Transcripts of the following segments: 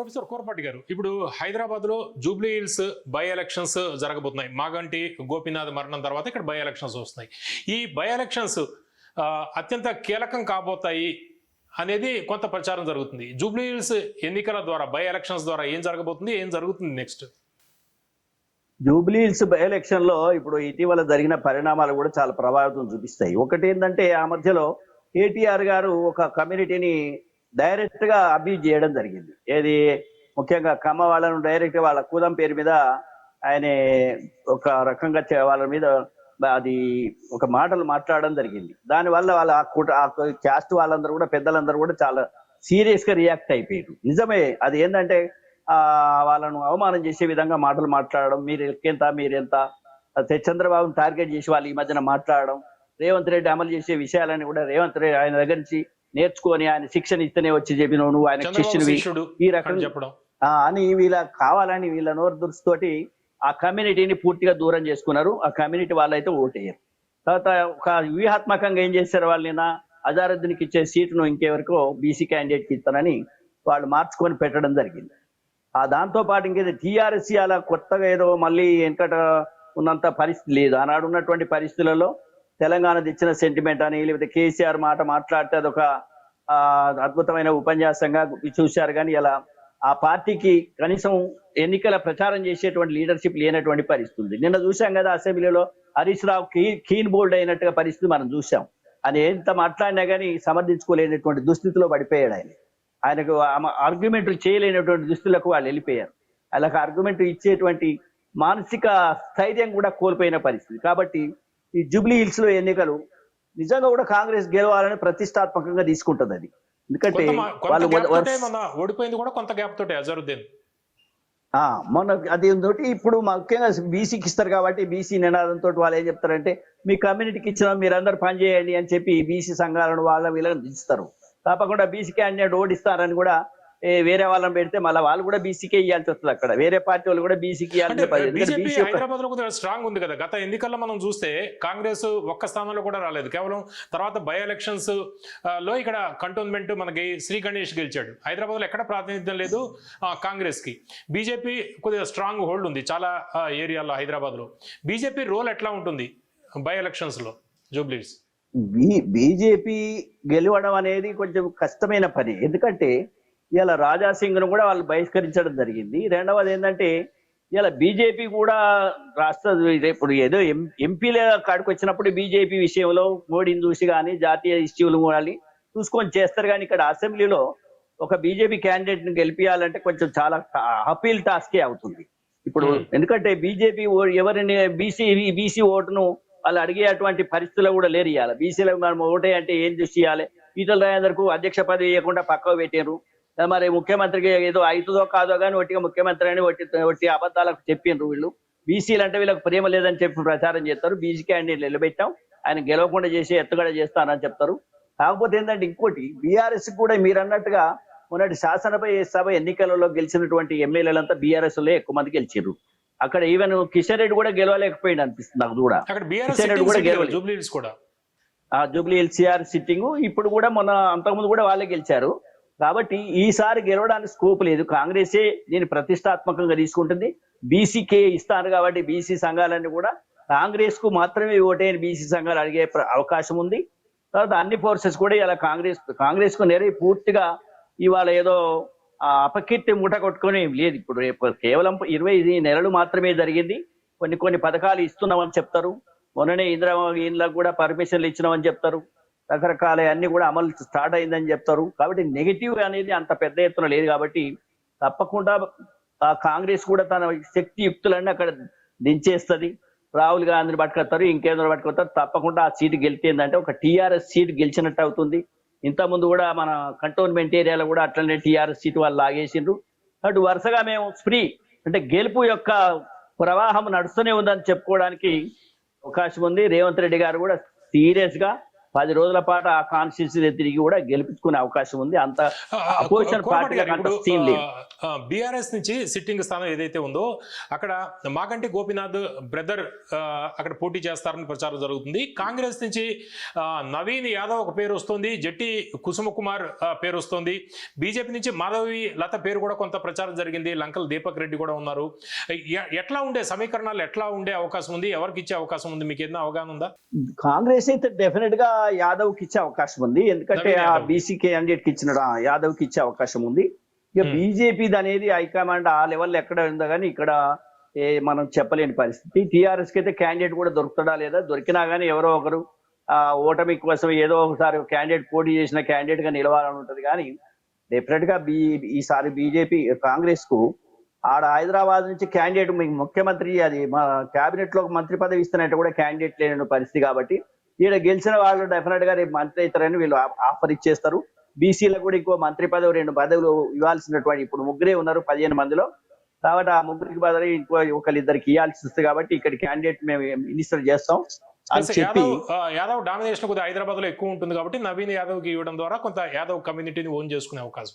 Professor Korapati గారు ఇప్పుడు హైదరాబాద్లో జూబ్లీ హిల్స్ బై ఎలక్షన్స్ జరగబోతున్నాయి. మాగంటి గోపీనాథ్ మరణం తర్వాత ఇక్కడ బై ఎలక్షన్స్ వస్తున్నాయి. ఈ బై ఎలక్షన్స్ అత్యంత కీలకం కాబోతాయి అనేది కొంత ప్రచారం జరుగుతుంది. జూబ్లీ హిల్స్ ఎన్నికల ద్వారా బై ఎలక్షన్స్ ద్వారా ఏం జరగబోతుంది ఏం జరుగుతుంది నెక్స్ట్? జూబ్లీహిల్స్ బై ఎలక్షన్లో ఇప్పుడు ఇటీవల జరిగిన పరిణామాలు కూడా చాలా ప్రభావితం చూపిస్తాయి. ఒకటి ఏంటంటే ఆ మధ్యలో కేటీఆర్ గారు ఒక కమ్యూనిటీని డైరెక్ట్గా అబ్యూజ్ చేయడం జరిగింది. ఏది? ముఖ్యంగా కమ్మ వాళ్ళను డైరెక్ట్ వాళ్ళ కూదం పేరు మీద ఆయన ఒక రకంగా వాళ్ళ మీద అది ఒక మాటలు మాట్లాడడం జరిగింది. దానివల్ల వాళ్ళ ఆ కుట ఆ క్యాస్ట్ వాళ్ళందరూ కూడా పెద్దలందరూ కూడా చాలా సీరియస్గా రియాక్ట్ అయిపోయారు. నిజమే అది ఏంటంటే ఆ వాళ్ళను అవమానం చేసే విధంగా మాటలు మాట్లాడడం మీరు ఎంత మీరెంత చంద్రబాబును టార్గెట్ చేసి వాళ్ళు ఈ మధ్యన మాట్లాడడం రేవంత్ రెడ్డి అమలు చేసే విషయాలని కూడా రేవంత్ రెడ్డి ఆయన దగ్గర నుంచి నేర్చుకొని ఆయన శిక్షణ ఇస్తేనే వచ్చి చెప్పినావు నువ్వు ఆయన శిష్యునివి ఈ రకంగా చెప్పడం. అని వీళ్ళ కావాలని వీళ్ళ నోరు దురుస్తోటి ఆ కమ్యూనిటీని పూర్తిగా దూరం చేసుకున్నారు. ఆ కమ్యూనిటీ వాళ్ళైతే ఓటేయరు. తర్వాత ఒక వ్యూహాత్మకంగా ఏం చేశారు వాళ్ళని అజారుద్దీన్కి ఇచ్చే సీటును ఇంకెవరికో బీసీ క్యాండిడేట్కి ఇస్తానని వాళ్ళు మార్చుకొని పెట్టడం జరిగింది. ఆ దాంతో పాటు ఇంకేదో? టీఆర్ఎస్ అలా కొత్తగా ఏదో మళ్ళీ వెనకట ఉన్నంత పరిస్థితి లేదు. ఆనాడు ఉన్నటువంటి పరిస్థితులలో తెలంగాణ తెచ్చిన సెంటిమెంట్ అని లేకపోతే కేసీఆర్ మాట మాట్లాడితే అదొక ఆ, అద్భుతమైన ఉపన్యాసంగా చూశారు. కానీ ఇలా ఆ పార్టీకి కనీసం ఎన్నికల ప్రచారం చేసేటువంటి లీడర్షిప్ లేనటువంటి పరిస్థితుంది నిన్న చూశాం కదా అసెంబ్లీలో హరీష్ రావు కీ కీన్ బోల్డ్ అయినట్టుగా పరిస్థితి మనం చూశాం. ఆయన ఎంత మాట్లాడినా కానీ సమర్థించుకోలేనటువంటి దుస్థితిలో పడిపోయాడు ఆయన. ఆయనకు ఆర్గ్యుమెంట్లు చేయలేనటువంటి దుస్తులకు వాళ్ళు వెళ్ళిపోయారు. అలాగ ఆర్గ్యుమెంట్ ఇచ్చేటువంటి మానసిక స్థైర్యం కూడా కోల్పోయిన పరిస్థితి. కాబట్టి ఈ జూబ్లీ హిల్స్లో ఎన్నికలు నిజంగా కూడా కాంగ్రెస్ గెలవాలని ప్రతిష్టాత్మకంగా తీసుకుంటుంది అది. ఎందుకంటే వాళ్ళు ఓడిపోయింది కూడా కొంత గ్యాప్ తోటే అజరుద్దీన్. ఆ, మొన్న అది తోటి ఇప్పుడు ముఖ్యంగా బీసీకి ఇస్తారు కాబట్టి బీసీ నినాదంతో వాళ్ళు ఏం చెప్తారంటే మీ కమ్యూనిటీకి ఇచ్చిన మీరందరూ పని చేయండి అని చెప్పి బీసీ సంఘాలను వాళ్ళ వీళ్ళని దించుతారు. తప్పకుండా బీసీ క్యాండిడేట్ ఓడిస్తారని కూడా వేరే వాళ్ళని పెడితే మళ్ళీ వాళ్ళు కూడా బీసీకే ఇవ్వాల్సి వస్తుంది అక్కడ. వేరే పార్టీ వాళ్ళు కూడా బీసీకి హైదరాబాద్లో కొద్దిగా స్ట్రాంగ్ ఉంది కదా. గత ఎన్నికల్లో మనం చూస్తే కాంగ్రెస్ ఒక్క స్థానంలో కూడా రాలేదు. కేవలం తర్వాత బై ఎలక్షన్స్లో ఇక్కడ కంటోన్మెంట్ మనకి శ్రీ గణేష్ గెలిచాడు. హైదరాబాద్లో ఎక్కడ ప్రాతినిధ్యం లేదు కాంగ్రెస్కి బీజేపీ కొద్దిగా స్ట్రాంగ్ హోల్డ్ ఉంది చాలా ఆ, ఏరియాల్లో హైదరాబాద్లో బీజేపీ రోల్ ఎట్లా ఉంటుంది బై ఎలక్షన్స్లో? జూబ్లీస్. బీజేపీ గెలవడం అనేది కొంచెం కష్టమైన పని. ఎందుకంటే ఇలా రాజా సింగ్ను కూడా వాళ్ళు బహిష్కరించడం జరిగింది. రెండవది ఏంటంటే ఇలా బీజేపీ కూడా రాష్ట్ర ఇప్పుడు ఏదో ఎం ఎంపీల కాడికి వచ్చినప్పుడు బీజేపీ విషయంలో మోడీని చూసి కానీ జాతీయ ఇష్యూలు కానీ చూసుకొని చేస్తారు. కానీ ఇక్కడ అసెంబ్లీలో ఒక బీజేపీ క్యాండిడేట్ని గెలిపించాలంటే కొంచెం చాలా అపీల్ టాస్కే అవుతుంది. ఇప్పుడు. ఎందుకంటే బీజేపీ ఎవరిని బీసీ బీసీ ఓటును వాళ్ళు అడిగేటువంటి పరిస్థితుల్లో కూడా లేరు ఇవ్వాలి బీసీలకు మనం ఓటే అంటే ఏం చూసి ఇవ్వాలి ఈటల రాజేందర్కు అధ్యక్ష పదవి ఇవ్వకుండా పక్కకు పెట్టారు మరి ముఖ్యమంత్రికి ఏదో అవుతుందో కాదో కానీ ఒట్టిగా ముఖ్యమంత్రి అని ఒట్టి ఒట్టి అబద్ధాలకు చెప్పిండ్రు వీళ్ళు. బీసీలు అంటే వీళ్ళకి ప్రేమ లేదని చెప్పి ప్రచారం చేస్తారు. బీసీ క్యాండిడేట్ నిలబెట్టాం. ఆయన గెలవకుండా చేసి ఎత్తుగడ చేస్తానని చెప్తారు. కాకపోతే ఏంటంటే ఇంకోటి బీఆర్ఎస్ కూడా మీరు అన్నట్టుగా మొన్నటి శాసనసభ సభ ఎన్నికలలో గెలిచినటువంటి ఎమ్మెల్యేలంతా బీఆర్ఎస్లో ఎక్కువ మంది గెలిచారు అక్కడ ఈవెన్ కిషన్ రెడ్డి కూడా గెలవలేకపోయింది అనిపిస్తుంది నాకు కూడా. కిషన్ రెడ్డి కూడా గెలవలేదు. జూబ్లీ హిల్స్ సిట్టింగ్ ఇప్పుడు కూడా మొన్న అంతకుముందు కూడా వాళ్ళే గెలిచారు. కాబట్టి ఈసారి గెలవడానికి స్కోప్ లేదు. కాంగ్రెసే దీన్ని ప్రతిష్టాత్మకంగా తీసుకుంటుంది. బీసీకే ఇస్తారు కాబట్టి బీసీ సంఘాలన్నీ కూడా కాంగ్రెస్కు మాత్రమే ఓటైన బీసీ సంఘాలు అడిగే ప్ర- అవకాశం ఉంది. తర్వాత అన్ని ఫోర్సెస్ కూడా ఇలా కాంగ్రెస్ కాంగ్రెస్కు నేరే పూర్తిగా ఇవాళ ఏదో అపకీర్తి మూట కొట్టుకొని లేదు. ఇప్పుడు రేపు కేవలం ఇరవై నెలలు మాత్రమే జరిగింది. కొన్ని కొన్ని పథకాలు ఇస్తున్నామని చెప్తారు. మొన్ననే ఇందిరా ఇళ్ళకు కూడా పర్మిషన్లు ఇచ్చినామని చెప్తారు. రకరకాల అన్ని కూడా అమలు స్టార్ట్ అయిందని చెప్తారు. కాబట్టి నెగిటివ్ అనేది అంత పెద్ద ఎత్తున లేదు కాబట్టి తప్పకుండా ఆ కాంగ్రెస్ కూడా తన శక్తి యుక్తులన్నీ అక్కడ దించేస్తుంది. రాహుల్ గాంధీని పట్టుకొస్తారు ఇంకేదో పట్టుకొస్తారు. తప్పకుండా ఆ సీటు గెలిచిందంటే ఒక టీఆర్ఎస్ సీట్ గెలిచినట్టు అవుతుంది. ఇంతకుముందు ముందు కూడా మన కంటోన్మెంట్ ఏరియాలో కూడా అట్లనే టీఆర్ఎస్ సీట్ వాళ్ళు లాగేసిండ్రు. అటు వరుసగా మేము ఫ్రీ అంటే గెలుపు యొక్క ప్రవాహం నడుస్తూనే ఉందని చెప్పుకోవడానికి అవకాశం ఉంది. రేవంత్ రెడ్డి గారు కూడా సీరియస్గా పది రోజుల పాటు ఆ కాన్స్టిట్యూన్సీ తిరిగి కూడా గెలిపించుకునే అవకాశం ఉంది. అంత అపోజిషన్ గారు, అంత సీన్ లేదు. బీఆర్ఎస్ నుంచి సిట్టింగ్ స్థానం ఏదైతే ఉందో అక్కడ మాగంటి గోపీనాథ్ బ్రదర్ అక్కడ పోటీ చేస్తారని ప్రచారం జరుగుతుంది. కాంగ్రెస్ నుంచి నవీన్ యాదవ్ ఒక పేరు వస్తుంది జట్టి కుసుమ కుమార్ పేరు వస్తుంది. బీజేపీ నుంచి మాధవి లత పేరు కూడా కొంత ప్రచారం జరిగింది. లంకల్ దీపక్ రెడ్డి కూడా ఉన్నారు. ఎట్లా ఉండే సమీకరణాలు ఎట్లా ఉండే అవకాశం ఉంది? ఎవరికి ఇచ్చే అవకాశం ఉంది? మీకు ఏదైనా అవగాహన ఉందా? కాంగ్రెస్ అయితే డెఫినెట్గా యాదవ్కి ఇచ్చే అవకాశం ఉంది. ఎందుకంటే ఆ. బీసీ క్యాండిడేట్కి ఇచ్చిన యాదవ్కి ఇచ్చే అవకాశం ఉంది. ఇక. బీజేపీది అనేది హైకమాండ్ ఆ లెవెల్ ఎక్కడ ఉందో కానీ ఇక్కడ ఏ మనం చెప్పలేని పరిస్థితి. టీఆర్ఎస్కి అయితే క్యాండిడేట్ కూడా దొరుకుతాడా లేదా? దొరికినా కానీ ఎవరో ఒకరు ఆ ఓటమి కోసం ఏదో ఒకసారి క్యాండిడేట్ పోటీ చేసిన క్యాండిడేట్గా నిలవాలని ఉంటది. కానీ డెఫినెట్గా బీ ఈసారి బీజేపీ కాంగ్రెస్కు ఆడ హైదరాబాద్ నుంచి క్యాండిడేట్ మీకు ముఖ్యమంత్రి అది మా కేబినెట్లో మంత్రి పదవి ఇస్తున్నట్టు కూడా క్యాండిడేట్ లేని పరిస్థితి కాబట్టి ఈడ గెలిచిన వాళ్ళు డెఫినెట్గా రేపు మంత్రి అవుతారని వీళ్ళు ఆఫర్ ఇచ్చేస్తారు. బీసీలకు కూడా ఇంకో మంత్రి పదవి రెండు పదవులు ఇవ్వాల్సినటువంటి ఇప్పుడు ముగ్గురే ఉన్నారు పదిహేను మందిలో. కాబట్టి ఆ ముగ్గురికి బదులు ఇంకో ఒకరిద్దరికి ఇవ్వాల్సి వస్తుంది కాబట్టి ఇక్కడ క్యాండిడేట్ మేము మినిస్టర్ చేస్తాం యాదవ్ డామినేషన్ కొద్దిగా హైదరాబాద్లో ఎక్కువ ఉంటుంది కాబట్టి నవీన్ యాదవ్కి ఇవ్వడం ద్వారా కొంత యాదవ్ కమ్యూనిటీని ఓన్ చేసుకునే అవకాశం?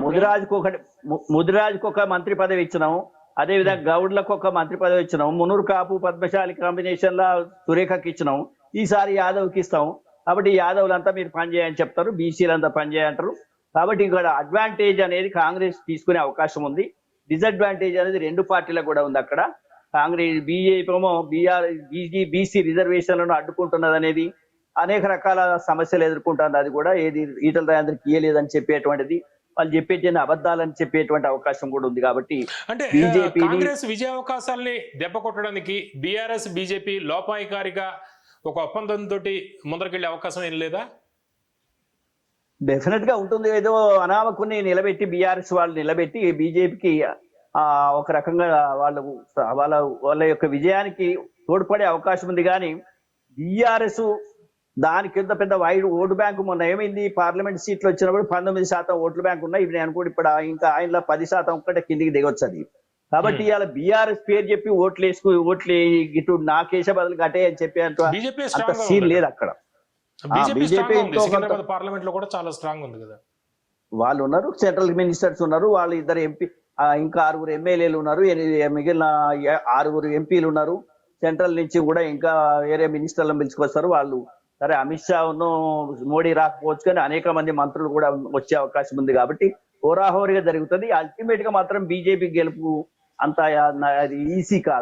ముదిరాజుకు ఒక ము- ముదిరాజుకు ఒక మంత్రి పదవి ఇచ్చినాము. అదే విధంగా గౌడ్లకు ఒక మంత్రి పదవి ఇచ్చినాము. మునూరు కాపు పద్మశాలి కాంబినేషన్ లా సురేఖకి ఇచ్చినాము. ఈసారి యాదవ్కి ఇస్తాం కాబట్టి యాదవ్లంతా మీరు పనిచేయని చెప్తారు బీసీలంతా పనిచేయంటారు కాబట్టి ఇక్కడ అడ్వాంటేజ్ అనేది కాంగ్రెస్ తీసుకునే అవకాశం ఉంది. డిసడ్వాంటేజ్ అనేది రెండు పార్టీలకు కూడా ఉంది అక్కడ. కాంగ్రెస్ బీజేపీ ఏమో బీఆర్ బీజీ బీసీ రిజర్వేషన్లను అడ్డుకుంటున్నది అనేది అనేక రకాల సమస్యలు ఎదుర్కొంటుంది. అది కూడా ఏది ఈటల రాజేంద్రకి ఇయ్యలేదని చెప్పేటువంటిది. వాళ్ళు చెప్పేటి అబద్ధాలని చెప్పేటువంటి అవకాశం కూడా ఉంది కాబట్టి అంటే ని- కాంగ్రెస్ విజయ అవకాశాల్ని దెబ్బ కొట్టడానికి బీఆర్ఎస్ బీజేపీ లోపాయికారిగా ఒక ఒప్పందంతో ముందరకెళ్ళే అవకాశం ఏం లేదా? డెఫినెట్గా ఉంటుంది. ఏదో అనామకుని నిలబెట్టి బీఆర్ఎస్ వాళ్ళు నిలబెట్టి బీజేపీకి ఆ ఒక రకంగా వాళ్ళు వాళ్ళ వాళ్ళ యొక్క విజయానికి తోడ్పడే అవకాశం ఉంది. కానీ బీఆర్ఎస్ దాని కింద పెద్ద వైడ్ ఓటు బ్యాంకు మొన్న ఏమైంది? పార్లమెంట్ సీట్లు వచ్చినప్పుడు పంతొమ్మిది శాతం ఓట్ల బ్యాంకు ఉన్నాయి ఇప్పుడు నేను కూడా ఇప్పుడు ఇంకా ఆయనలో పది శాతం ఒక్కటే కిందికి దిగొచ్చు అది కాబట్టి ఇవాళ బీఆర్ఎస్ పేరు చెప్పి ఓట్లు వేసుకు ఓట్లు ఇటు నాకేసే బదులు గటే అని చెప్పి అంత సీన్ లేదు అక్కడ. బీజేపీ పార్లమెంట్లో కూడా చాలా స్ట్రాంగ్ ఉంది కదా. వాళ్ళు ఉన్నారు సెంట్రల్ మినిస్టర్స్ ఉన్నారు వాళ్ళు ఇద్దరు ఎంపీ ఇంకా ఆరుగురు ఎమ్మెల్యేలు ఉన్నారు మిగిలిన ఆరుగురు ఎంపీలు ఉన్నారు. సెంట్రల్ నుంచి కూడా ఇంకా వేరే మినిస్టర్లను పిలుచుకొస్తారు వాళ్ళు. సరే అమిత్ షా ఉన్ను మోడీ రాకపోవచ్చు కానీ అనేక మంది మంత్రులు కూడా వచ్చే అవకాశం ఉంది కాబట్టి హోరాహోరీగా జరుగుతుంది. అల్టిమేట్గా మాత్రం బీజేపీ గెలుపు అంత అది ఈజీ కాదు.